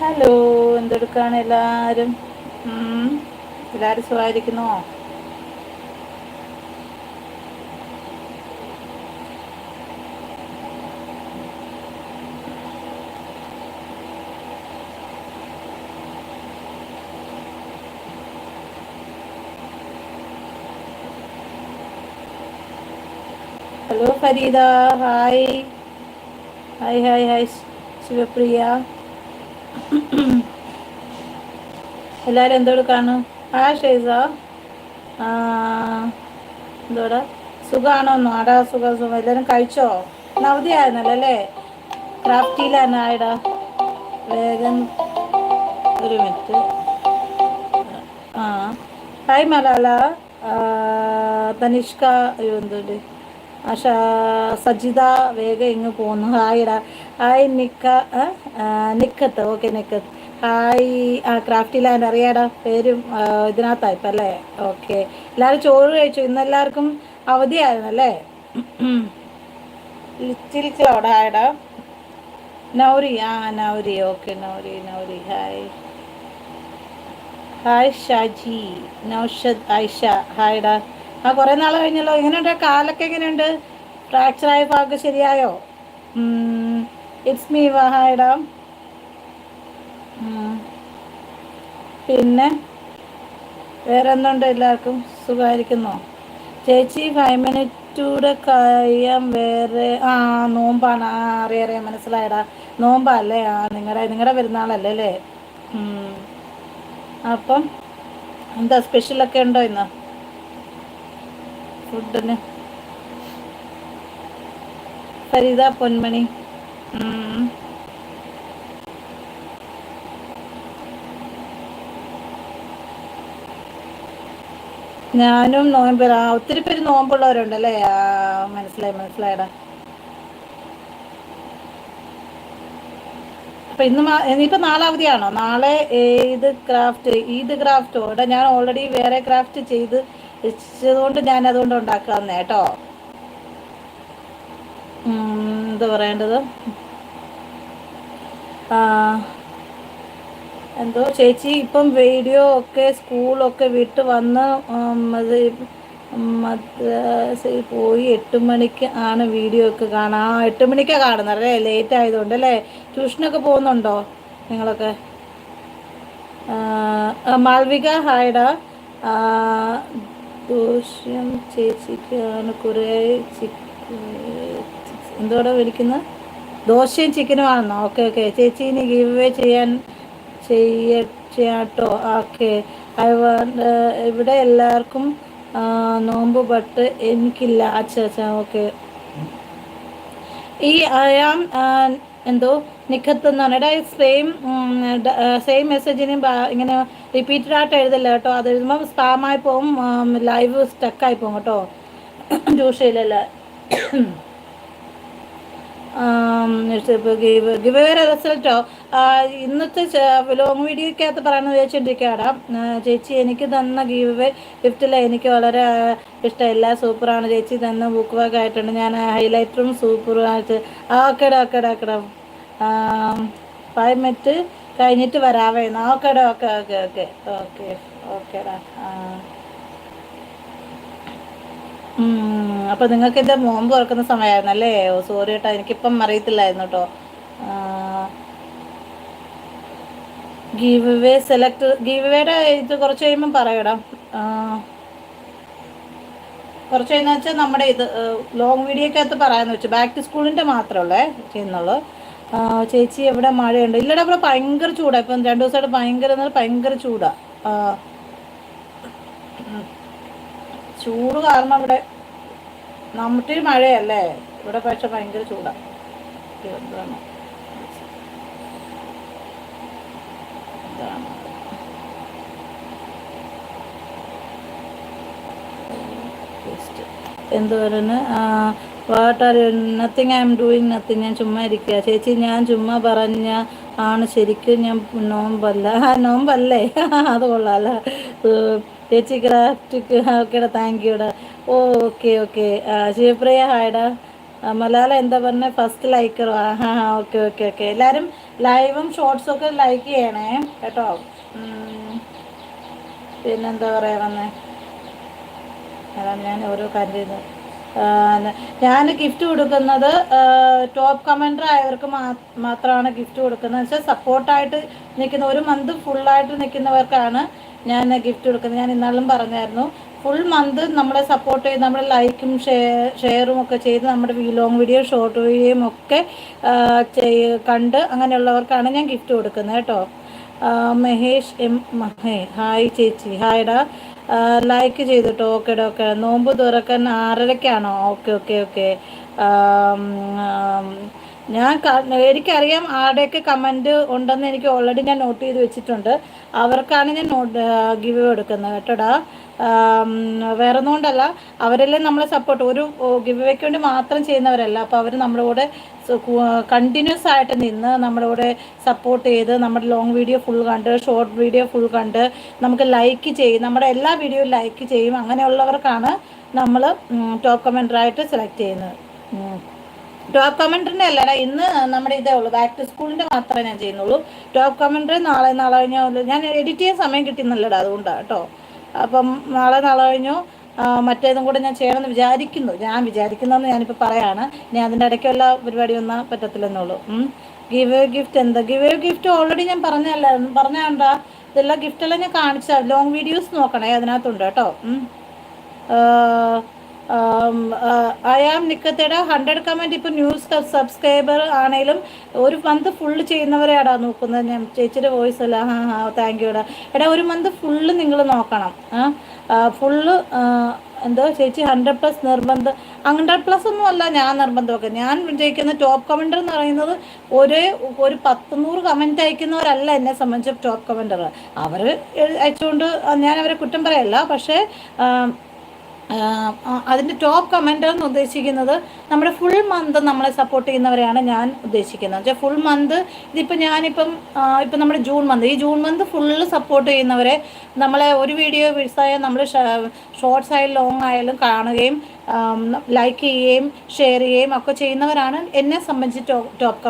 Hello എന്തെടുക്കാണ് എല്ലാവരും എല്ലാരും സുഖായിരിക്കുന്നോ hello Fareeda. Hi. Hi hi hi Shivapriya. എല്ലാരും എന്തോടുക്കാണ് ആ ഷെയ്സ. എന്തോടാ? സുഖാണോന്നോ? ആടാ സുഖം സുഖം. എല്ലാരും കഴിച്ചോ? നവതി ആയിരുന്നല്ലോ അല്ലേ? ക്രാഫ്റ്റിയിലാണ് ആയിടാ. വേഗം ഒരു മിനിറ്റ്. ആ. ഹായ് മലാല. തനിഷ്ക എന്തുണ്ട് സജിത വേഗം ഇങ്ങ് പോന്നു. ഹായിട ഹായ് നിക്ക നിക്കത്ത്. ഓക്കെ നിക്കത്ത്. ഹായ് ആ ക്രാഫ്റ്റി ലാൻഡ് അറിയാടാ? പേരും ഇതിനകത്തായിപ്പം അല്ലേ ഓക്കെ. എല്ലാവരും ചോറ് കഴിച്ചു. ഇന്ന് എല്ലാവർക്കും അവധിയായിരുന്നല്ലേ ലിറ്റിൽ ക്ലൗഡ്. ഹായടാ നൗരി ആ Nouri. Okay Nouri Nouri. Hi. Hi Shaji. Noushad Ayisha. ഹായ്ഡാ ആ കുറേ നാൾ കഴിഞ്ഞല്ലോ. എങ്ങനെയുണ്ട്? കാലൊക്കെ എങ്ങനെയുണ്ട്? ഫ്രാക്ചർ ആയ ഭാഗം ശരിയായോ? ഇറ്റ്സ് മീ വാഹായിടാം പിന്നെ വേറെ എന്തുണ്ട് എല്ലാവർക്കും? സുഖമായിരിക്കുന്നോ? ചേച്ചി ഫൈവ് മിനിറ്റൂടെ കഴിയാൻ വേറെ ആ നോമ്പാണ്. ആ അറിയാം അറിയാം. മനസ്സിലായടാ. നോമ്പല്ലേ? ആ നിങ്ങളുടെ നിങ്ങളുടെ പെരുന്നാളല്ലേ അല്ലേ? അപ്പം എന്താ സ്പെഷ്യലൊക്കെ ഉണ്ടോ ഇന്ന്? ഫുഡിന്. ഫരീദ പൊന്മണി. ഞാനും നോയമ്പ് ഒത്തിരി പേര് നോമ്പുള്ളവരുണ്ടല്ലേ? മനസ്സിലായി മനസ്സിലായടാ. അപ്പൊ ഇന്ന് ഇനിയിപ്പോ നാളെ നാളെ ഏത് ക്രാഫ്റ്റ് ഈദ് ക്രാഫ്റ്റോ? ഇവിടെ ഞാൻ ഓൾറെഡി വേറെ ക്രാഫ്റ്റ് ചെയ്ത് വെച്ചതുകൊണ്ട് ഞാൻ അതുകൊണ്ട് ഉണ്ടാക്കാന്ന് കേട്ടോ എന്താ പറയേണ്ടത്? എന്തോ ചേച്ചി ഇപ്പം വീഡിയോ ഒക്കെ സ്കൂളൊക്കെ വിട്ട് വന്ന് മദ്രസയിൽ പോയി എട്ട് മണിക്ക് ആണ് വീഡിയോ ഒക്കെ കാണാം എട്ട് മണിക്കാണ് കാണുന്നത് അല്ലേ? ലേറ്റ് ആയതുകൊണ്ട് അല്ലേ? ട്യൂഷനൊക്കെ പോകുന്നുണ്ടോ നിങ്ങളൊക്കെ? മാൽവിക ഹായ്ഡ ദോഷ്യം ചേച്ചിക്കാണ് കുറേ എന്തോടെ വിളിക്കുന്നത് ദോശയും ചിക്കനും ആണെന്നോ? ഓക്കെ ഓക്കെ ചേച്ചി ഇനി ഗീവ് അവേ ചെയ്യാൻ ചെയ്യട്ടോ ഓക്കെ ഇവിടെ എല്ലാവർക്കും നോമ്പ് പട്ട് എനിക്കില്ല. അച്ഛാ അച്ഛാ ഓക്കെ ഈ അയാം എന്തോ നിഖത്ത് എന്ന് പറഞ്ഞാൽ സെയിം സെയിം മെസ്സേജിന് ഇങ്ങനെ റിപ്പീറ്റഡ് ആയിട്ട് എഴുതല്ല കേട്ടോ? അത് എഴുതുമ്പോൾ സ്പാമായി പോകും ലൈവ് സ്റ്റക്കായി പോകും കേട്ടോ. ട്യൂഷയിലല്ല ഗിവ് റിസൾട്ടോ. ഇന്നത്തെ ലോങ് വീഡിയോക്കകത്ത് പറയുന്നത് ചോദിച്ചിട്ടിരിക്കുകയാണ് ചേച്ചി എനിക്ക് തന്ന ഗീവ് ഗിഫ്റ്റിൽ എനിക്ക് വളരെ ഇഷ്ടമില്ല സൂപ്പറാണ്. ചേച്ചി തന്ന ബുക്ക് ബാഗ് ആയിട്ടുണ്ട്. ഞാൻ ഹൈലൈറ്ററും സൂപ്പറും ആയിട്ട് ആ ഓക്കേടാ ഓക്കേടാ ഓക്കേടാ ഫൈവ് മിനിറ്റ് കഴിഞ്ഞിട്ട് വരാവേ. ഓക്കേടാ ഓക്കെ ഓക്കെ ഓക്കെ. ഓക്കെ ഓക്കെടാ. ആ. അപ്പൊ നിങ്ങൾക്ക് ഇത് നോമ്പ് തുറക്കുന്ന സമയമായിരുന്നല്ലേ ഓ സോറി കേട്ടോ എനിക്കിപ്പം അറിയത്തില്ലായിരുന്നു കേട്ടോ. ഗീവ് വേ സെലക്ട് ഗീവ് ഇത് കുറച്ച് കഴിയുമ്പം പറയടാ. കുറച്ച് കഴിയുന്ന നമ്മുടെ ഇത് ലോങ് വീഡിയോക്കകത്ത് പറയാന്ന് വെച്ചു. ബാക്ക് ടു സ്കൂളിന്റെ മാത്രമല്ലേ ചെയ്യുന്നുള്ളൂ. ചേച്ചി എവിടെ മഴയുണ്ട്? ഇല്ലടാ ഇവിടെ ഭയങ്കര ചൂടാണ് ഇപ്പം രണ്ടു ദിവസമായിട്ട് ഭയങ്കര ഭയങ്കര ചൂടാ. ചൂട് കാരണം ഇവിടെ നമ്മുടെ മഴയല്ലേ? ഇവിടെ പക്ഷെ ഭയങ്കര ചൂടാ. എന്താണ് ഇതാണ്. Just എന്ത് പറയുന്നു what are nothing I am doing nothing ഞാൻ ചുമ്മാ ഇരിക്കുക ചേച്ചി ഞാൻ ചുമ്മാ പറഞ്ഞ ആണ് ശരിക്കും ഞാൻ നോമ്പല്ല. നോമ്പല്ലേ? അത് കൊള്ളാല്ല. ചേച്ചി ക്രാഫ്റ്റ് ഓക്കേടാ താങ്ക് യുടാ ഓ ഓക്കെ ഓക്കെ. ശിവപ്രിയ ഹായടാ മലയാളം എന്താ പറഞ്ഞ? ഫസ്റ്റ് ലൈക്കറോ ആ. ഹാ ഓക്കെ ഓക്കെ ഓക്കെ. എല്ലാവരും ലൈവും ഷോർട്സും ഒക്കെ ലൈക്ക് ചെയ്യണേ കേട്ടോ? പിന്നെന്താ പറയാ വന്നേ? അതാണ് ഞാൻ ഓരോ കാര്യം ഞാൻ ഗിഫ്റ്റ് കൊടുക്കുന്നത് ടോപ്പ് കമൻഡർ ആയവർക്ക് മാത്രമാണ് ഗിഫ്റ്റ് കൊടുക്കുന്നത്. വെച്ചാൽ സപ്പോർട്ടായിട്ട് നിൽക്കുന്ന ഒരു മന്ത് ഫുള്ളായിട്ട് നിൽക്കുന്നവർക്കാണ് ഞാൻ ഗിഫ്റ്റ് കൊടുക്കുന്നത്. ഞാൻ ഇന്നാളും പറഞ്ഞായിരുന്നു ഫുൾ മന്ത് നമ്മളെ സപ്പോർട്ട് ചെയ്ത് നമ്മൾ ലൈക്കും ഷെയർ ഷെയറും ഒക്കെ ചെയ്ത് നമ്മുടെ ലോങ് വീഡിയോ ഷോർട്ട് വീഡിയോയും ഒക്കെ കണ്ട് അങ്ങനെയുള്ളവർക്കാണ് ഞാൻ ഗിഫ്റ്റ് കൊടുക്കുന്നത് കേട്ടോ. മഹേഷ് എം മഹേ ഹായ് ചേച്ചി ഹായ് ഹായ്ഡാ ലൈക്ക് ചെയ്തിട്ടോ ഓക്കെ ഓക്കെ. നോമ്പ് തുറക്കാൻ ആറരയ്ക്കാണോ ഓക്കെ ഓക്കെ ഓക്കെ. ഞാൻ എനിക്കറിയാം ആരുടെയൊക്കെ കമന്റ് ഉണ്ടെന്ന് എനിക്ക് ഓൾറെഡി ഞാൻ നോട്ട് ചെയ്ത് വെച്ചിട്ടുണ്ട്. അവർക്കാണ് ഞാൻ നോട്ട് ഗിവ് കൊടുക്കുന്നത് കേട്ടോടാ. വേറെ ഒന്നുകൊണ്ടല്ല അവരെല്ലാം നമ്മളെ സപ്പോർട്ട് ഒരു ഗിവ് വേക്ക് വേണ്ടി മാത്രം ചെയ്യുന്നവരല്ല. അപ്പോൾ അവർ നമ്മുടെ കൂടെ കണ്ടിന്യൂസ് ആയിട്ട് നിന്ന് നമ്മളിവിടെ സപ്പോർട്ട് ചെയ്ത് നമ്മുടെ ലോങ് വീഡിയോ ഫുൾ കണ്ട് ഷോർട്ട് വീഡിയോ ഫുൾ കണ്ട് നമുക്ക് ലൈക്ക് ചെയ്യും നമ്മുടെ എല്ലാ വീഡിയോയും ലൈക്ക് ചെയ്യും. അങ്ങനെയുള്ളവർക്കാണ് നമ്മൾ ടോപ്പ് കമന്ററായിട്ട് സെലക്ട് ചെയ്യുന്നത്. ടോപ്പ് കമന്ററിന്റെ അല്ല ഇന്ന് നമ്മുടെ ഇതേ ഉള്ളൂ. ബാക്ക് ടു സ്കൂളിന്റെ മാത്രമേ ഞാൻ ചെയ്യുന്നുള്ളൂ. ടോപ്പ് കമന്ററി നാളെ നാളെ കഴിഞ്ഞോ ഞാൻ എഡിറ്റ് ചെയ്യാൻ സമയം കിട്ടുന്നില്ലടാ അതുകൊണ്ടാണ് കേട്ടോ. അപ്പം നാളെ നാളെ കഴിഞ്ഞോ. മറ്റേതും കൂടെ ഞാൻ ചെയ്യണമെന്ന് വിചാരിക്കുന്നു. ഞാൻ വിചാരിക്കുന്നതെന്ന് ഞാനിപ്പോൾ പറയാണ്. ഞാൻ അതിന്റെ ഇടയ്ക്കുള്ള പരിപാടി ഒന്നും പറ്റത്തില്ലെന്നുള്ളൂ. ഗിവ് എ ഗിഫ്റ്റ് എന്താ? ഗിവ് എ ഗിഫ്റ്റ് ഓൾറെഡി ഞാൻ പറഞ്ഞല്ല പറഞ്ഞാണ്ടാ ഇതെല്ലാം ഗിഫ്റ്റെല്ലാം ഞാൻ കാണിച്ചാൽ ലോങ് വീഡിയോസ് നോക്കണേ അതിനകത്തുണ്ട് കേട്ടോ. ഐ ആം നിക്കത്തേടെ. ഹൺഡ്രഡ് കമന്റ് ഇപ്പോൾ ന്യൂസ് സബ്സ്ക്രൈബർ ആണെങ്കിലും ഒരു മന്ത് ഫുള്ള് ചെയ്യുന്നവരെയാടാ നോക്കുന്നത്. ഞാൻ ചേച്ചിയുടെ വോയിസ് അല്ല. ഹാ ഹാ താങ്ക് യുടാ എടാ ഒരു മന്ത് ഫുള്ള് നിങ്ങൾ നോക്കണം. ഫുള്ള് എന്തോ ചേച്ചി ഹൺഡ്രഡ് പ്ലസ് നിർബന്ധം ഹൺഡ്രഡ് പ്ലസ് ഒന്നും അല്ല ഞാൻ നിർബന്ധമൊക്കെ. ഞാൻ വിജയിക്കുന്ന ടോപ്പ് കമന്റർ എന്ന് പറയുന്നത് ഒരേ ഒരു പത്തുനൂറ് കമന്റ് അയക്കുന്നവരല്ല എന്നെ സംബന്ധിച്ച് ടോപ്പ് കമന്റർ അവർ അയച്ചുകൊണ്ട് ഞാൻ അവരെ കുറ്റം പറയല്ല. പക്ഷേ അതിന്റെ ടോപ്പ് കമന്റ് എന്ന് ഉദ്ദേശിക്കുന്നത് നമ്മുടെ ഫുൾ മന്ത് നമ്മളെ സപ്പോർട്ട് ചെയ്യുന്നവരെയാണ് ഞാൻ ഉദ്ദേശിക്കുന്നത്. വെച്ചാൽ ഫുൾ മന്ത് ഇതിപ്പോൾ ഞാനിപ്പം ഇപ്പം നമ്മുടെ ജൂൺ മന്ത് ഈ ജൂൺ മന്ത് ഫുള്ള് സപ്പോർട്ട് ചെയ്യുന്നവരെ നമ്മളെ ഒരു വീഡിയോ വിഴ്സായാൽ നമ്മൾ ഷോർട്സ് ആയാലും ലോങ് ആയാലും കാണുകയും ലൈക്ക് ചെയ്യുകയും ഷെയർ ചെയ്യുകയും ഒക്കെ ചെയ്യുന്നവരാണ് എന്നെ സംബന്ധിച്ച് ടോപ്പ് ടോപ്പ്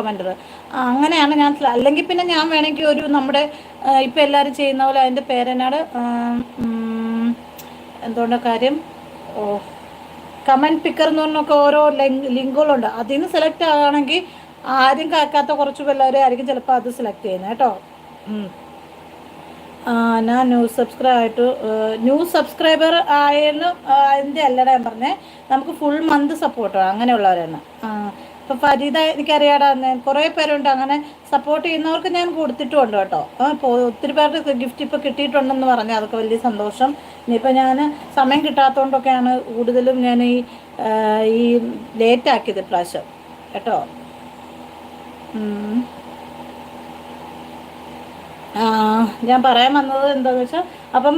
അങ്ങനെയാണ് ഞാൻ അല്ലെങ്കിൽ പിന്നെ ഞാൻ വേണമെങ്കിൽ ഒരു നമ്മുടെ ഇപ്പം എല്ലാവരും ചെയ്യുന്ന പോലെ അതിന്റെ പേരെന്നാട് എന്തുകൊണ്ടാണ് കാര്യം? ഓ. കമന്റ് പിക്കർ എന്ന് പറഞ്ഞൊക്കെ ഓരോ ലിങ്കുകളുണ്ട്. അതിൽ നിന്ന് സെലക്ട് ആവുകയാണെങ്കിൽ ആരും കാക്കാത്ത കുറച്ച് പിള്ളേരെ ആയിരിക്കും ചിലപ്പോൾ അത് സെലക്ട് ചെയ്യുന്നത് കേട്ടോ. ഞാൻ ന്യൂസ് സബ്സ്ക്രൈബ് ആയിട്ട് ന്യൂസ് സബ്സ്ക്രൈബർ ആയെന്ന് അതിന്റെ അല്ലടാ ഞാൻ പറഞ്ഞേ. നമുക്ക് ഫുൾ മന്ത് സപ്പോർട്ട് അങ്ങനെയുള്ളവരാണ് ഇപ്പം ഫരീദ എനിക്കറിയാടാ കുറേ പേരുണ്ട്. അങ്ങനെ സപ്പോർട്ട് ചെയ്യുന്നവർക്ക് ഞാൻ കൊടുത്തിട്ടുണ്ട് കേട്ടോ. ഒത്തിരി പേർക്ക് ഗിഫ്റ്റ് ഇപ്പോൾ കിട്ടിയിട്ടുണ്ടെന്ന് പറഞ്ഞു അതൊക്കെ വലിയ സന്തോഷം. ഇനിയിപ്പോൾ ഞാൻ സമയം കിട്ടാത്തതുകൊണ്ടൊക്കെയാണ് കൂടുതലും ഞാൻ ഈ ഈ ലേറ്റാക്കിയത് പ്രാവശ്യം കേട്ടോ? ഞാൻ പറയാൻ വന്നത് എന്താണെന്ന് വെച്ചാൽ അപ്പം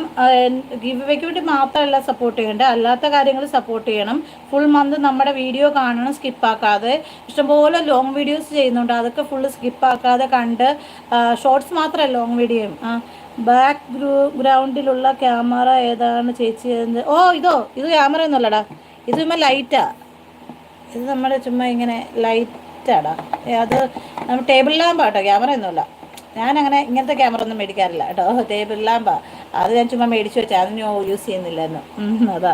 ഗിവ് വേക്ക് വേണ്ടി മാത്രമല്ല സപ്പോർട്ട് ചെയ്യേണ്ടത്. അല്ലാത്ത കാര്യങ്ങൾ സപ്പോർട്ട് ചെയ്യണം. ഫുൾ മന്ത് നമ്മുടെ വീഡിയോ കാണണം സ്കിപ്പാക്കാതെ ഇഷ്ടംപോലെ ലോങ് വീഡിയോസ് ചെയ്യുന്നുണ്ട്. അതൊക്കെ ഫുള്ള് സ്കിപ്പാക്കാതെ കണ്ട് ഷോർട്സ് മാത്രമല്ല ലോങ് വീഡിയോയും ബാക്ക് ഗ്രൂ ഗ്രൗണ്ടിലുള്ള ക്യാമറ ഏതാണ് ചേച്ചി ഓ ഇതോ ഇത് ക്യാമറ ഒന്നുമല്ലടാ. ഇത് ചുമ്മാ ലൈറ്റാ ഇത് നമ്മുടെ ചുമ്മാ ഇങ്ങനെ ലൈറ്റാടാ അത് നമ്മൾ ടേബിൾ ക്യാമറ ഒന്നുമല്ല. ഞാനങ്ങനെ ഇങ്ങനത്തെ ക്യാമറ ഒന്നും മേടിക്കാറില്ല കേട്ടോ. ടേബിൾ അത് ഞാൻ ചുമ്മാ മേടിച്ചു വെച്ചാൽ അത് ഞാൻ യൂസ് ചെയ്യുന്നില്ലായിരുന്നു. അതാ.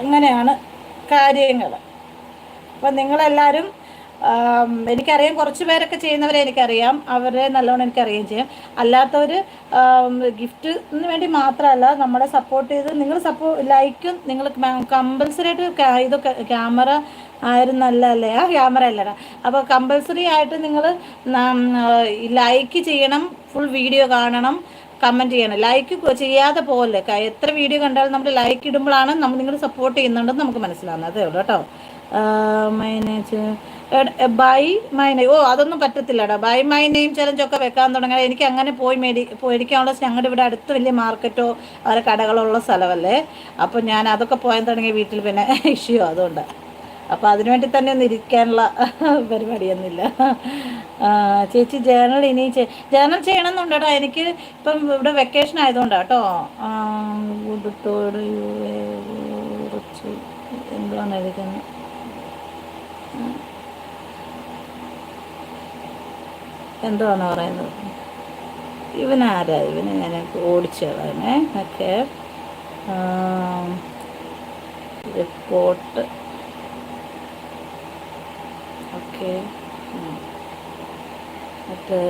അങ്ങനെയാണ് കാര്യങ്ങൾ അപ്പം നിങ്ങളെല്ലാവരും എനിക്കറിയാം കുറച്ച് പേരൊക്കെ ചെയ്യുന്നവരെ എനിക്കറിയാം. അവരെ നല്ലോണം എനിക്കറിയുകയും ചെയ്യാം. അല്ലാത്തവർ ഗിഫ്റ്റിന് വേണ്ടി മാത്രമല്ല നമ്മളെ സപ്പോർട്ട് ചെയ്ത് നിങ്ങൾ സപ്പോ ലൈക്കും നിങ്ങൾ കമ്പൽസറി ആയിട്ട് ഇതൊക്കെ ക്യാമറ ആയിരുന്നു അല്ലേ ആ ക്യാമറ അല്ലടാ. അപ്പോൾ കമ്പൽസറി ആയിട്ട് നിങ്ങൾ ലൈക്ക് ചെയ്യണം ഫുൾ വീഡിയോ കാണണം കമന്റ് ചെയ്യണം. ലൈക്ക് ചെയ്യാതെ പോലെ എത്ര വീഡിയോ കണ്ടാലും നമ്മൾ ലൈക്ക് ഇടുമ്പോഴാണ് നമ്മൾ നിങ്ങൾ സപ്പോർട്ട് ചെയ്യുന്നുണ്ടെന്ന് നമുക്ക് മനസ്സിലാവുന്നത്. അതേ ഉള്ളൂ കേട്ടോ. മൈനേജ് ബൈ മൈ നെയിം ഓ അതൊന്നും പറ്റത്തില്ലടാ. ബൈ മൈ നെയിം ചലഞ്ചൊക്കെ വെക്കാൻ തുടങ്ങിയാൽ എനിക്ക് അങ്ങനെ പോയി മേടി മേടിക്കാനുള്ള ഞങ്ങളുടെ ഇവിടെ അടുത്ത് വലിയ മാർക്കറ്റോ അവരെ കടകളുള്ള സ്ഥലമല്ലേ? അപ്പോൾ ഞാൻ അതൊക്കെ പോയാൻ തുടങ്ങിയ വീട്ടിൽ പിന്നെ ഇഷ്യൂ അതുകൊണ്ട്. അപ്പോൾ അതിനുവേണ്ടി തന്നെ ഒന്നും ഇരിക്കാനുള്ള പരിപാടിയൊന്നുമില്ല. ചേച്ചി ജേണൽ ഇനി ജേണൽ ചെയ്യണമെന്നുണ്ടോ എനിക്ക് ഇപ്പം ഇവിടെ വെക്കേഷൻ ആയതുകൊണ്ടാണ് കേട്ടോ എന്തുവാണ് എഴുതിക്കുന്നത് എന്തുവാണ് പറയുന്നത്? ഇവനാരാ? ഇവനെ ഞാൻ ഓടിച്ചു ഒക്കെ റിപ്പോർട്ട്. ഓക്കെ. മറ്റേ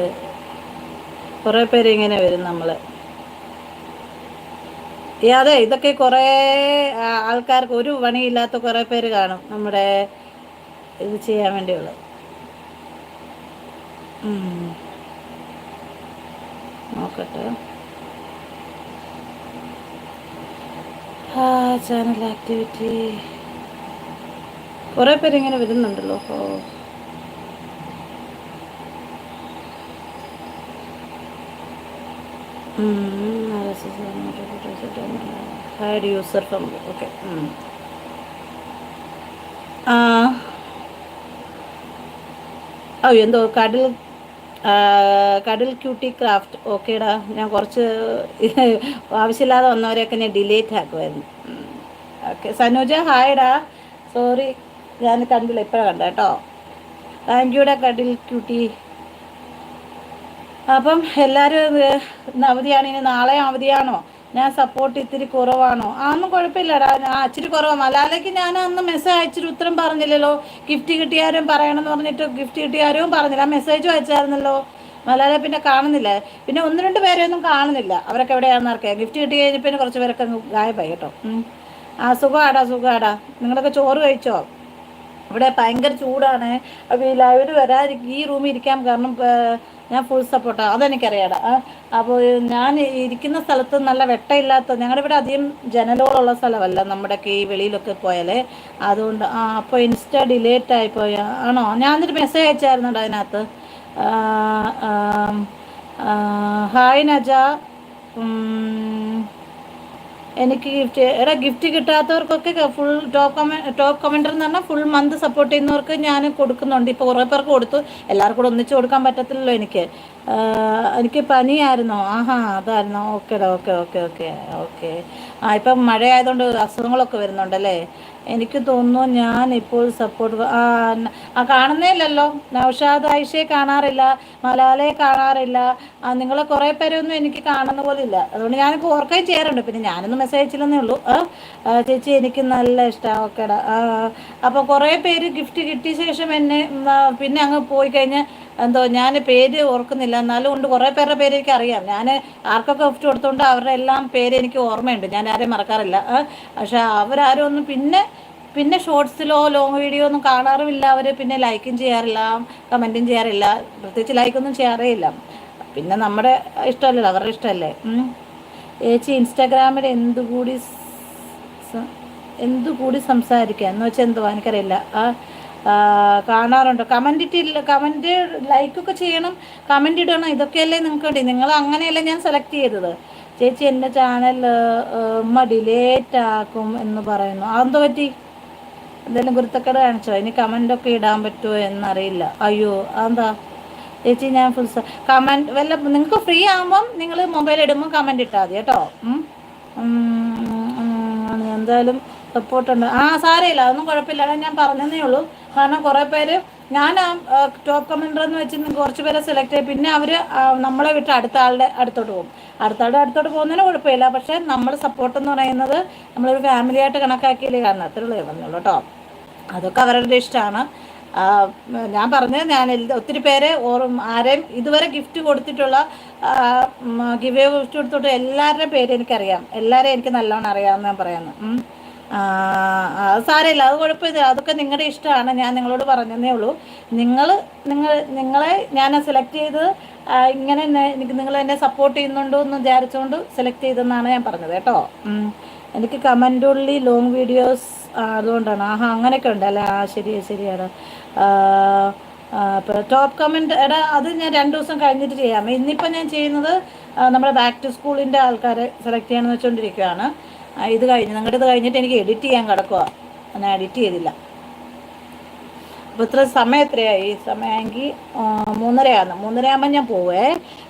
കുറേ പേര് ഇങ്ങനെ വരും നമ്മൾ അതെ ഇതൊക്കെ കുറേ ആൾക്കാർക്ക് ഒരു പണിയില്ലാത്ത കുറേ പേര് കാണും നമ്മുടെ ഇത് ചെയ്യാൻ വേണ്ടിയുള്ളത് നോക്കട്ടെ. ആ ചാനൽ ആക്ടിവിറ്റി കുറേ പേരിങ്ങനെ വരുന്നുണ്ടല്ലോ ഓ യൂസർ ഓക്കെ ഓ എന്തോ കടൽ കടൽ ക്യൂട്ടി ക്രാഫ്റ്റ്. ഓക്കേടാ. ഞാൻ കുറച്ച് ആവശ്യമില്ലാതെ വന്നവരെയൊക്കെ ഞാൻ ഡിലേറ്റ് ആക്കുമായിരുന്നു. ഓക്കെ. സനോജ ഹായ്ഡാ സോറി ഞാൻ കണ്ടില്ല. ഇപ്പോഴാണ് കണ്ട കേട്ടോ. താങ്ക് യുടാ കടൽ ക്യൂട്ടി. അപ്പം എല്ലാവരും അവധിയാണ്. ഇനി നാളെ അവധിയാണോ? ഞാൻ സപ്പോർട്ട് ഇത്തിരി കുറവാണോ? ആന്നും കുഴപ്പമില്ലടാ ആ ഇച്ചിരി കുറവാണ് മലാലയ്ക്ക് ഞാൻ അന്ന് മെസ്സേജ് അയച്ചിട്ട് ഉത്തരം പറഞ്ഞില്ലല്ലോ. ഗിഫ്റ്റ് കിട്ടിയാരും പറയണമെന്ന് പറഞ്ഞിട്ട് ഗിഫ്റ്റ് കിട്ടിയാരും പറഞ്ഞില്ല. ആ മെസ്സേജും അയച്ചായിരുന്നല്ലോ. മലാല പിന്നെ കാണുന്നില്ല. പിന്നെ ഒന്ന് രണ്ട് പേരെയൊന്നും കാണുന്നില്ല. അവരൊക്കെ എവിടെയാണെന്ന് അറിയാം. ഗിഫ്റ്റ് കിട്ടി കഴിഞ്ഞപ്പോൾ കുറച്ച് പേരൊക്കെ ഗായബായി കേട്ടോ. ആ സുഖമാടാ സുഖമാടാ നിങ്ങളൊക്കെ ചോറ് കഴിച്ചോ? ഇവിടെ ഭയങ്കര ചൂടാണ്. അപ്പോൾ ഈ ലൈവിൽ വരാതിരിക്കും ഈ റൂമിൽ ഇരിക്കാൻ കാരണം ഞാൻ ഫുൾ സപ്പോർട്ടാണ് അതെനിക്കറിയാടാ. അപ്പോൾ ഞാൻ ഇരിക്കുന്ന സ്ഥലത്ത് നല്ല വെട്ടമില്ലാത്ത ഞങ്ങളുടെ ഇവിടെ അധികം ജനലോളുള്ള സ്ഥലമല്ല നമ്മുടെയൊക്കെ ഈ വെളിയിലൊക്കെ പോയാലേ. അതുകൊണ്ട് ആ അപ്പോൾ ഇൻസ്റ്റ ഡിലേറ്റ് ആയിപ്പോയ ആണോ? എന്നിട്ട് മെസ്സേജ് അയച്ചായിരുന്നുണ്ടോ അതിനകത്ത്. ഹായ് നജ. എനിക്ക് ഗിഫ്റ്റ് എടാ ഗിഫ്റ്റ് കിട്ടാത്തവർക്കൊക്കെ ഫുൾ ടോപ്പ് കമൻ ടോപ്പ് കമന്റർ എന്ന് പറഞ്ഞാൽ ഫുൾ മന്ത് സപ്പോർട്ട് ചെയ്യുന്നവർക്ക് ഞാൻ കൊടുക്കുന്നുണ്ട്. ഇപ്പോൾ കുറേ പേർക്ക് കൊടുത്തു. എല്ലാവർക്കും കൂടെ ഒന്നിച്ച് കൊടുക്കാൻ പറ്റത്തില്ലല്ലോ എനിക്ക്. എനിക്ക് പനിയായിരുന്നോ. ആഹാ അതായിരുന്നോ. ഓക്കേടാ ഓക്കെ ഓക്കെ ഓക്കെ ഓക്കെ. ആ ഇപ്പം മഴയായതുകൊണ്ട് അസുഖങ്ങളൊക്കെ വരുന്നുണ്ടല്ലേ? എനിക്ക് തോന്നുന്നു ഞാൻ ഇപ്പോൾ സപ്പോർട്ട് ആ കാണുന്നേയില്ലല്ലോ. നൗഷാദ് ആയിഷയെ കാണാറില്ല മലാലയെ കാണാറില്ല. നിങ്ങളെ കുറേ പേരൊന്നും എനിക്ക് കാണുന്ന പോലെ ഇല്ല അതുകൊണ്ട് ഞാൻ ഓർക്കുകയും ചെയ്യാറുണ്ട്. പിന്നെ ഞാനൊന്നും മെസ്സേജ് അയച്ചില്ലെന്നേ ഉള്ളൂ. ചേച്ചി എനിക്ക് നല്ല ഇഷ്ടമാണ് ഓക്കേടാ. അപ്പോൾ കുറേ പേര് ഗിഫ്റ്റ് കിട്ടിയ ശേഷം എന്നെ പിന്നെ അങ്ങ് പോയി കഴിഞ്ഞാൽ എന്തോ ഞാൻ പേര് ഓർക്കുന്നില്ല. എന്നാലും ഉണ്ട്. കുറേ പേരുടെ പേര് എനിക്ക് അറിയാം ഞാൻ ആർക്കൊക്കെ ഗിഫ്റ്റ് കൊടുത്തുകൊണ്ട് അവരുടെ എല്ലാം പേര് എനിക്ക് ഓർമ്മയുണ്ട്. ഞാൻ ആരെയും മറക്കാറില്ല. പക്ഷെ അവരാരും ഒന്നും പിന്നെ പിന്നെ ഷോർട്സിലോ ലോങ് വീഡിയോ ഒന്നും കാണാറുമില്ല അവർ പിന്നെ ലൈക്കും ചെയ്യാറില്ല കമന്റും ചെയ്യാറില്ല. പ്രത്യേകിച്ച് ലൈക്കൊന്നും ചെയ്യാറേയില്ല. പിന്നെ നമ്മുടെ ഇഷ്ടമല്ലല്ലോ അവരുടെ ഇഷ്ടമല്ലേ? ചേച്ചി ഇൻസ്റ്റാഗ്രാമിൽ എന്തുകൂടി എന്തുകൂടി സംസാരിക്കുക എന്ന് വെച്ചാൽ എന്തുവാ? എനിക്കറിയില്ല. ആ കാണാറുണ്ട് കമന്റ് ഇട്ടില്ല കമന്റ് ലൈക്കൊക്കെ ചെയ്യണം കമന്റ് ഇടണം ഇതൊക്കെയല്ലേ നിങ്ങൾക്ക് വേണ്ടി നിങ്ങൾ അങ്ങനെയല്ലേ ഞാൻ സെലക്ട് ചെയ്തത് ചേച്ചി എന്റെ ചാനൽ ഉമ്മ ഡിലേറ്റ് ആക്കും എന്ന് പറയുന്നു അതെന്തോ പറ്റി എന്തെങ്കിലും ഗുരുത്തക്കേട് കാണിച്ചോ ഇനി കമന്റൊക്കെ ഇടാൻ പറ്റുമോ എന്നറിയില്ല അയ്യോ അതെന്താ ചേച്ചി ഞാൻ ഫുൾ കമന്റ് വല്ല നിങ്ങൾക്ക് ഫ്രീ ആകുമ്പം നിങ്ങൾ മൊബൈൽ ഇടുമ്പോൾ കമന്റ് ഇട്ടാൽ മതി കേട്ടോ എന്തായാലും സപ്പോർട്ടുണ്ട് ആ സാരമില്ല അതൊന്നും കുഴപ്പമില്ല ഞാൻ പറഞ്ഞതേ ഉള്ളൂ കാരണം കുറേ പേര് ഞാൻ ടോപ്പ് കമൻഡർ എന്ന് വെച്ച് കുറച്ച് പേരെ സെലക്ട് ചെയ്യും പിന്നെ അവർ നമ്മളെ വിട്ട് അടുത്ത ആളുടെ അടുത്തോട്ട് പോകും. അടുത്ത ആളുടെ അടുത്തോട്ട് പോകുന്നതിന് കുഴപ്പമില്ല. പക്ഷേ നമ്മൾ സപ്പോർട്ട് എന്ന് പറയുന്നത് നമ്മളൊരു ഫാമിലി ആയിട്ട് കണക്കാക്കിയില്ലേ കാരണം. അത്രേ ഉള്ളൂ വന്നുള്ളൂ കേട്ടോ അതൊക്കെ അവരുടെ ഇഷ്ടമാണ്. ഞാൻ പറഞ്ഞത് ഞാൻ ഒത്തിരി പേരെ ഓറും ആരെയും ഇതുവരെ ഗിഫ്റ്റ് കൊടുത്തിട്ടുള്ള ഗിഫ്റ്റ് കൊടുത്തിട്ട് എല്ലാവരുടെയും പേര് എനിക്കറിയാം. എല്ലാവരെയും എനിക്ക് നല്ലോണം അറിയാമെന്ന് ഞാൻ പറയുന്നത്. അത് സാരമില്ല അത് കുഴപ്പമില്ല. അതൊക്കെ നിങ്ങളുടെ ഇഷ്ടമാണ്. ഞാൻ നിങ്ങളോട് പറഞ്ഞതേ ഉള്ളൂ. നിങ്ങൾ നിങ്ങൾ നിങ്ങളെ ഞാൻ സെലക്ട് ചെയ്ത് ഇങ്ങനെ എനിക്ക് നിങ്ങൾ എന്നെ സപ്പോർട്ട് ചെയ്യുന്നുണ്ടോ എന്ന് വിചാരിച്ചുകൊണ്ട് സെലക്ട് ചെയ്തെന്നാണ് ഞാൻ പറഞ്ഞത് കേട്ടോ. എനിക്ക് കമന്റ് ഉള്ളി ലോങ് വീഡിയോസ് അതുകൊണ്ടാണ്. ആഹാ അങ്ങനെയൊക്കെ ഉണ്ട് അല്ലേ? ആ ശരി ശരിയാണ്. അപ്പോൾ ടോപ്പ് കമന്റ് എടാ അത് ഞാൻ രണ്ട് ദിവസം കഴിഞ്ഞിട്ട് ചെയ്യാം. ഇന്നിപ്പോൾ ഞാൻ ചെയ്യുന്നത് നമ്മുടെ ബാക്ക് ടു സ്കൂളിന്റെ ആൾക്കാരെ സെലക്ട് ചെയ്യണമെന്ന് വെച്ചുകൊണ്ടിരിക്കുകയാണ് ഇത് കഴിഞ്ഞ് നിങ്ങളുടെ ഇത് കഴിഞ്ഞിട്ട് എനിക്ക് എഡിറ്റ് ചെയ്യാൻ കിടക്കുക ഞാൻ എഡിറ്റ് ചെയ്തില്ല. അപ്പോൾ ഇത്ര സമയം എത്രയായി? സമയമെങ്കിൽ മൂന്നരയാണ് മൂന്നരയാകുമ്പോൾ ഞാൻ പോവേ.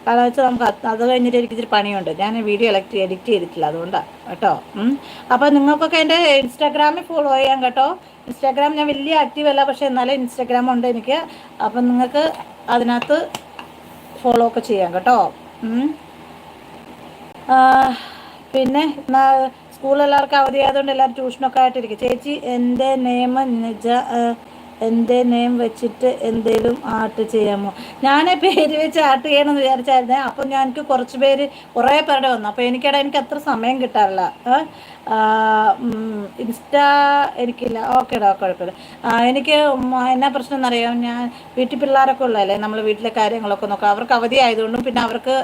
കാരണം വെച്ചാൽ നമുക്ക് അത് കഴിഞ്ഞിട്ട് എനിക്ക് ഇച്ചിരി പണിയുണ്ട്. ഞാൻ വീഡിയോ എലക്ട് എഡിറ്റ് ചെയ്തിട്ടില്ല അതുകൊണ്ടാണ് കേട്ടോ. അപ്പോൾ നിങ്ങൾക്കൊക്കെ എന്റെ ഇൻസ്റ്റാഗ്രാമിൽ ഫോളോ ചെയ്യാം കേട്ടോ. ഇൻസ്റ്റാഗ്രാം ഞാൻ വലിയ ആക്റ്റീവ് അല്ല പക്ഷേ എന്നാലും ഇൻസ്റ്റാഗ്രാം ഉണ്ട് എനിക്ക്. അപ്പം നിങ്ങൾക്ക് അതിനകത്ത് ഫോളോ ഒക്കെ ചെയ്യാം കേട്ടോ. പിന്നെ സ്കൂൾ എല്ലാവർക്കും അവധി ആയതുകൊണ്ട് എല്ലാവരും ട്യൂഷനൊക്കെ ആയിട്ടിരിക്കും. ചേച്ചി എന്റെ നെയിം നിജ എന്റെ നെയിം വെച്ചിട്ട് എന്തേലും ആർട്ട് ചെയ്യാമോ? ഞാൻ പേര് വെച്ച് ആർട്ട് ചെയ്യണമെന്ന് വിചാരിച്ചായിരുന്നേ. അപ്പം ഞാൻ എനിക്ക് കുറച്ച് പേര് കുറേ പേരുടെ വന്നു. അപ്പോൾ എനിക്കിടെ എനിക്ക് അത്ര സമയം കിട്ടാറില്ല. ഇൻസ്റ്റ എനിക്കില്ല. ഓക്കേടാ കുഴപ്പമില്ല. എനിക്ക് എന്നാ പ്രശ്നം എന്നറിയാം? ഞാൻ വീട്ടിൽ പിള്ളേരൊക്കെ ഉള്ളതല്ലേ? നമ്മൾ വീട്ടിലെ കാര്യങ്ങളൊക്കെ നോക്കാം. അവർക്ക് അവധി ആയതുകൊണ്ടും പിന്നെ അവർക്ക്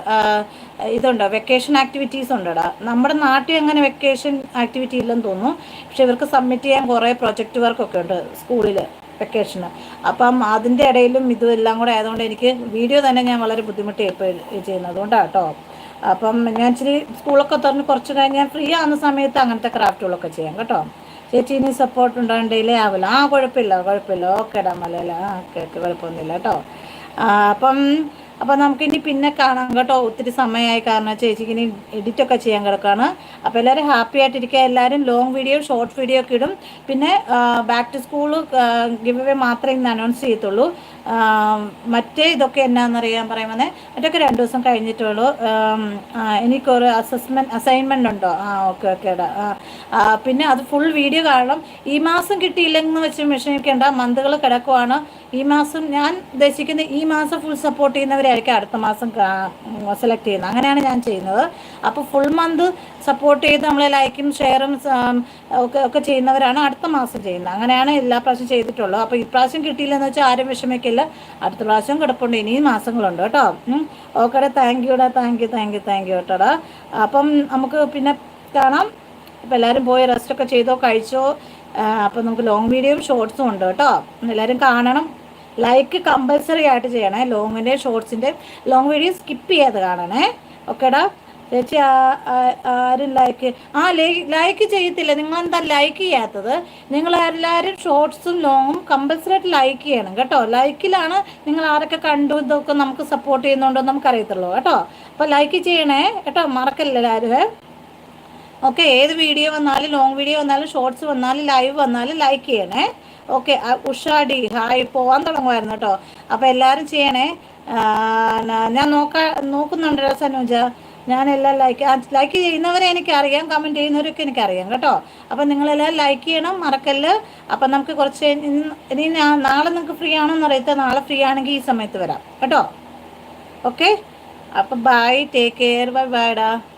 ഇതുണ്ട്? വെക്കേഷൻ ആക്ടിവിറ്റീസ് ഉണ്ടടാ? നമ്മുടെ നാട്ടിൽ അങ്ങനെ വെക്കേഷൻ ആക്ടിവിറ്റി ഇല്ലെന്ന് തോന്നുന്നു. പക്ഷെ ഇവർക്ക് സബ്മിറ്റ് ചെയ്യാൻ കുറേ പ്രൊജക്റ്റ് വർക്കൊക്കെ ഉണ്ട് സ്കൂളിൽ വെക്കേഷന് അപ്പം അതിന്റെ ഇടയിലും ഇതും എല്ലാം കൂടെ ആയതുകൊണ്ട് എനിക്ക് വീഡിയോ തന്നെ ഞാൻ വളരെ ബുദ്ധിമുട്ടി ഇപ്പോൾ ചെയ്യുന്നത്. അതുകൊണ്ടാണ് കേട്ടോ അപ്പം ഞാൻ ഇച്ചിരി സ്കൂളൊക്കെ തുറന്ന് കുറച്ച് കഴിഞ്ഞ് ഞാൻ ഫ്രീ ആവുന്ന സമയത്ത് അങ്ങനത്തെ ക്രാഫ്റ്റുകളൊക്കെ ചെയ്യാം കേട്ടോ. ചേച്ചി ഇനി സപ്പോർട്ട് ഉണ്ടാകും ഡെയിലി ആവില്ല. ആ കുഴപ്പമില്ല കുഴപ്പമില്ല. ഓക്കെ ഓക്കേടാ മലയാള. ആ ഓക്കെ കുഴപ്പമൊന്നുമില്ല കേട്ടോ അപ്പം അപ്പം നമുക്കിനി പിന്നെ കാണാം കേട്ടോ. ഒത്തിരി സമയമായി കാരണം ചേച്ചിക്ക് ഇനി എഡിറ്റൊക്കെ ചെയ്യാൻ കിടക്കുകയാണ് അപ്പോൾ എല്ലാവരും ഹാപ്പി ആയിട്ടിരിക്കുക. എല്ലാവരും ലോങ് വീഡിയോ ഷോർട്ട് വീഡിയോ ഒക്കെ ഇടും. പിന്നെ back to school giveaway മാത്രമേ ഇന്ന് അനൗൺസ് ചെയ്യത്തുള്ളൂ. മറ്റേ ഇതൊക്കെ എന്നാണെന്നറിയാൻ പറയുമ്പോൾ മറ്റൊക്കെ രണ്ട് ദിവസം കഴിഞ്ഞിട്ടുള്ളൂ എനിക്കൊരു അസസ്മെന്റ് അസൈൻമെന്റ് ഉണ്ടോ? ആ ഓക്കെ ഓക്കേടാ പിന്നെ അത് ഫുൾ വീഡിയോ കാണണം ഈ മാസം കിട്ടിയില്ലെന്ന് വെച്ച് വിഷമിക്കേണ്ട മന്തുകൾ കിടക്കുവാണ്. ഈ മാസം ഞാൻ ഉദ്ദേശിക്കുന്നത് ഈ മാസം ഫുൾ സപ്പോർട്ട് ചെയ്യുന്നവരായിരിക്കും അടുത്ത മാസം സെലക്ട് ചെയ്യുന്നത്. അങ്ങനെയാണ് ഞാൻ ചെയ്യുന്നത്. അപ്പോൾ ഫുൾ മന്ത് സപ്പോർട്ട് ചെയ്ത് നമ്മളെ ലൈക്കും ഷെയറും ഒക്കെ ഒക്കെ ചെയ്യുന്നവരാണ് അടുത്ത മാസം ചെയ്യുന്നത്. അങ്ങനെയാണ് എല്ലാ പ്രാവശ്യം ചെയ്തിട്ടുള്ളൂ അപ്പോൾ ഇപ്രാവശ്യം കിട്ടിയില്ലെന്ന് വെച്ചാൽ ആരും വിഷമിക്കില്ല. അടുത്ത പ്രാവശ്യം കിടപ്പുണ്ട്. ഇനിയും മാസങ്ങളുണ്ട് കേട്ടോ. ഓക്കേടാ thank യുടാ thank you thank you thank you കേട്ടോടാ അപ്പം നമുക്ക് പിന്നെ കാണാം. അപ്പോൾ എല്ലാവരും പോയി റെസ്റ്റൊക്കെ ചെയ്തോ കഴിച്ചോ. അപ്പോൾ നമുക്ക് ലോങ് വീഡിയോയും ഷോർട്സും ഉണ്ട് കേട്ടോ. എല്ലാവരും കാണണം. ലൈക്ക് കമ്പൽസറി ആയിട്ട് ചെയ്യണേ. ലോങ്ങിന്റെ ഷോർട്സിന്റെ ലോങ് വീഡിയോ സ്കിപ്പ് ചെയ്യാതെ കാണണേ. ഓക്കേടാ ചേച്ചി ആരും ലൈക്ക് ആ ലൈക്ക് ചെയ്യത്തില്ല. നിങ്ങൾ എന്താ ലൈക്ക് ചെയ്യാത്തത്? നിങ്ങൾ എല്ലാവരും ഷോർട്സും ലോങ്ങും കമ്പൽസറി ആയിട്ട് ലൈക്ക് ചെയ്യണം കേട്ടോ. ലൈക്കിലാണ് നിങ്ങൾ ആരൊക്കെ കണ്ടു ഇതൊക്കെ നമുക്ക് സപ്പോർട്ട് ചെയ്യുന്നുണ്ടോ എന്ന് നമുക്കറിയത്തുള്ളൂ കേട്ടോ. അപ്പോൾ ലൈക്ക് ചെയ്യണേ കേട്ടോ മറക്കല്ല എല്ലാവരും? ഓക്കെ ഏത് വീഡിയോ വന്നാലും ലോങ് വീഡിയോ വന്നാലും ഷോർട്സ് വന്നാലും ലൈവ് വന്നാലും ലൈക്ക് ചെയ്യണേ. ഓക്കെ ഉഷാഡി ഹായ് പോവാൻ തുടങ്ങുമായിരുന്നു കേട്ടോ. അപ്പോൾ എല്ലാരും ചെയ്യണേ. ഞാൻ നോക്കാ നോക്കുന്നുണ്ട് സനൂജ. ഞാൻ എല്ലാം ലൈക്ക് ലൈക്ക് ചെയ്യുന്നവരെ എനിക്കറിയാം കമന്റ് ചെയ്യുന്നവരൊക്കെ എനിക്കറിയാം കേട്ടോ. അപ്പം നിങ്ങളെല്ലാം ലൈക്ക് ചെയ്യണം മറക്കല്ല്. അപ്പം നമുക്ക് കുറച്ച് ഇനി നാളെ നിങ്ങൾക്ക് ഫ്രീ ആണോന്ന് അറിയത്ത നാളെ ഫ്രീ ആണെങ്കിൽ ഈ സമയത്ത് വരാം. കേട്ടോ. ഓക്കെ അപ്പം ബൈ ടേക്ക് കെയർ ബൈ ബൈഡാ ഓ